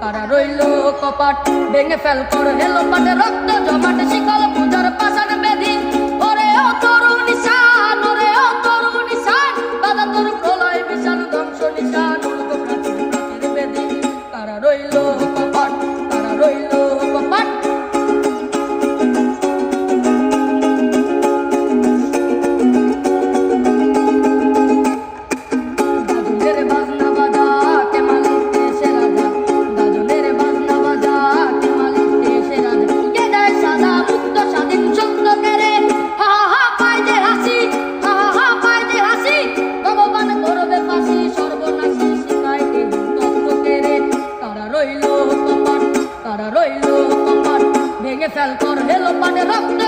কারা রইল কপাট? ভেঙে ফেল কর হেলো পাটে রক্ত জমাট। রইল কপাট ভেঙে ফেল কর হেলো পানে রক্ত